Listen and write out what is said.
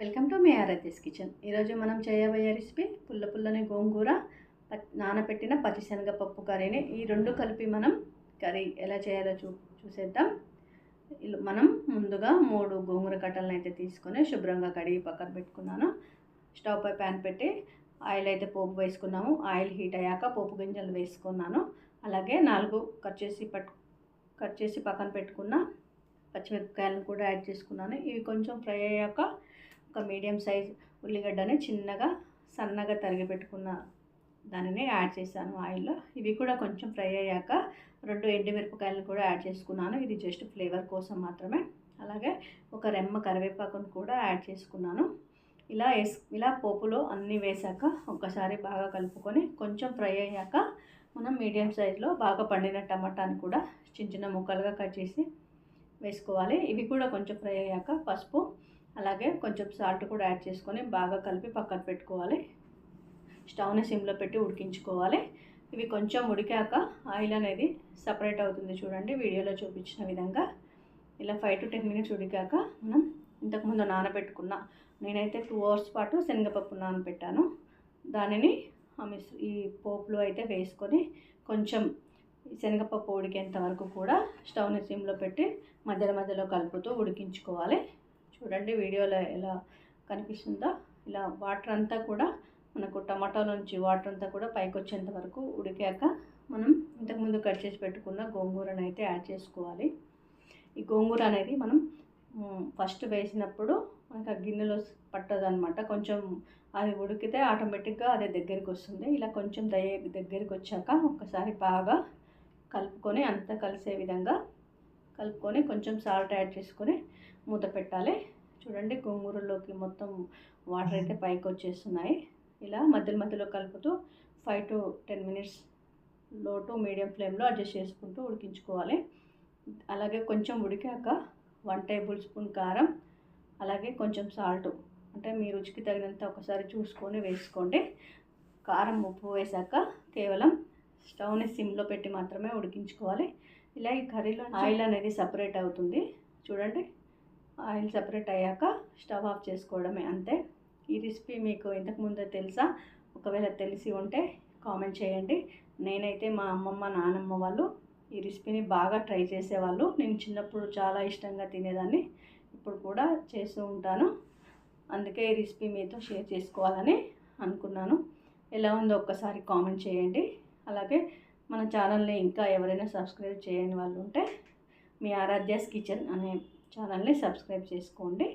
Welcome to మీ Aaradhya's kitchen. ఈరోజు మనం చేయబోయే రెసిపీ పుల్ల పుల్లని గోంగూర ప- నానబెట్టిన పచ్చిశనగపప్పు కర్రీని. ఈ రెండు కలిపి మనం కర్రీ ఎలా చేయాలో చూ చూసేద్దాం. మనం ముందుగా మూడు గోంగూర కట్టలను అయితే తీసుకొని శుభ్రంగా కడిగి పక్కన పెట్టుకున్నాను. స్టవ్ పై ప్యాన్ పెట్టి ఆయిల్ అయితే పోపు వేసుకున్నాము. ఆయిల్ హీట్ అయ్యాక పోపు గింజలు వేసుకున్నాను. అలాగే నాలుగు కట్ చేసి పట్ కట్ చేసి పక్కన పెట్టుకున్న పచ్చిమిరపకాయలను కూడా యాడ్ చేసుకున్నాను. ఇవి కొంచెం ఫ్రై అయ్యాక ఒక మీడియం సైజ్ ఉల్లిగడ్డని చిన్నగా సన్నగా తరిగి పెట్టుకున్న దానిని యాడ్ చేశాను ఆయిల్లో. ఇవి కూడా కొంచెం ఫ్రై అయ్యాక రెండు ఎండుమిరపకాయలను కూడా యాడ్ చేసుకున్నాను. ఇది జస్ట్ ఫ్లేవర్ కోసం మాత్రమే. అలాగే ఒక రెమ్మ కరివేపాకును కూడా యాడ్ చేసుకున్నాను. ఇలా వేస్ ఇలా పోపులో అన్నీ వేసాక ఒక్కసారి బాగా కలుపుకొని కొంచెం ఫ్రై అయ్యాక మనం మీడియం సైజులో బాగా పండిన టమాటాని కూడా చిన్న చిన్న ముక్కలుగా కట్ చేసి వేసుకోవాలి. ఇవి కూడా కొంచెం ఫ్రై అయ్యాక పసుపు అలాగే కొంచెం సాల్ట్ కూడా యాడ్ చేసుకొని బాగా కలిపి పక్కన పెట్టుకోవాలి. స్టవ్ని సిమ్లో పెట్టి ఉడికించుకోవాలి. ఇవి కొంచెం ఉడికాక ఆయిల్ అనేది సపరేట్ అవుతుంది చూడండి వీడియోలో చూపించిన విధంగా. ఇలా ఫైవ్ టు టెన్ మినిట్స్ ఉడికాక మనం ఇంతకుముందు నానబెట్టుకున్న నేనైతే టూ అవర్స్ పాటు శనగపప్పు నానబెట్టాను. దానిని ఆ మిస్ ఈ పోపులో అయితే వేసుకొని కొంచెం ఈ శనగపప్పు ఉడికేంత వరకు కూడా స్టవ్ని సిమ్లో పెట్టి మధ్యలో మధ్యలో కలుపుతూ ఉడికించుకోవాలి. చూడండి వీడియోలో ఎలా కనిపిస్తుందో. ఇలా వాటర్ అంతా కూడా మనకు టమాటాల నుంచి వాటర్ అంతా కూడా పైకి వచ్చేంత వరకు ఉడికాక మనం ఇంతకుముందు కట్ చేసి పెట్టుకున్న గోంగూరను అయితే యాడ్ చేసుకోవాలి. ఈ గోంగూర అనేది మనం ఫస్ట్ వేసినప్పుడు మనకు ఆ గిన్నెలో పట్టదనమాట కొంచెం అది ఉడికితే ఆటోమేటిక్గా అదే దగ్గరికి వస్తుంది. ఇలా కొంచెం దయ దగ్గరికి వచ్చాక ఒకసారి బాగా కలుపుకొని అంతా కలిసే విధంగా కలుపుకొని కొంచెం సాల్ట్ యాడ్ చేసుకొని మూత పెట్టాలి. చూడండి గోంగూరలోకి మొత్తం వాటర్ అయితే పైకి వచ్చేస్తున్నాయి. ఇలా మధ్యలో మధ్యలో కలుపుతూ ఫైవ్ టు టెన్ మినిట్స్లో టు మీడియం ఫ్లేమ్లో అడ్జస్ట్ చేసుకుంటూ ఉడికించుకోవాలి. అలాగే కొంచెం ఉడికాక వన్ టేబుల్ స్పూన్ కారం అలాగే కొంచెం సాల్ట్ అంటే మీ రుచికి తగినంత ఒకసారి చూసుకొని వేసుకోండి. కారం ఉప్పు వేసాక కేవలం స్టవ్ని సిమ్లో పెట్టి మాత్రమే ఉడికించుకోవాలి. ఇలా ఈ కర్రీలో ఆయిల్ అనేది సపరేట్ అవుతుంది. చూడండి ఆయిల్ సపరేట్ అయ్యాక స్టవ్ ఆఫ్ చేసుకోవడమే అంతే. ఈ రెసిపీ మీకు ఇంతకుముందే తెలుసా? ఒకవేళ తెలిసి ఉంటే కామెంట్ చేయండి. నేనైతే మా అమ్మమ్మ నానమ్మ వాళ్ళు ఈ రెసిపీని బాగా ట్రై చేసేవాళ్ళు. నేను చిన్నప్పుడు చాలా ఇష్టంగా తినేదాన్ని. ఇప్పుడు కూడా చేస్తూ ఉంటాను. అందుకే ఈ రెసిపీ మీతో షేర్ చేసుకోవాలని అనుకున్నాను. ఎలా ఉందో ఒక్కసారి కామెంట్ చేయండి. అలాగే మన ఛానల్ని ఇంకా ఎవరైనా సబ్స్క్రైబ్ చేయని వాళ్ళు ఉంటే మీ ఆరాధ్యాస్ కిచెన్ అనే ఛానల్ని సబ్స్క్రైబ్ చేసుకోండి.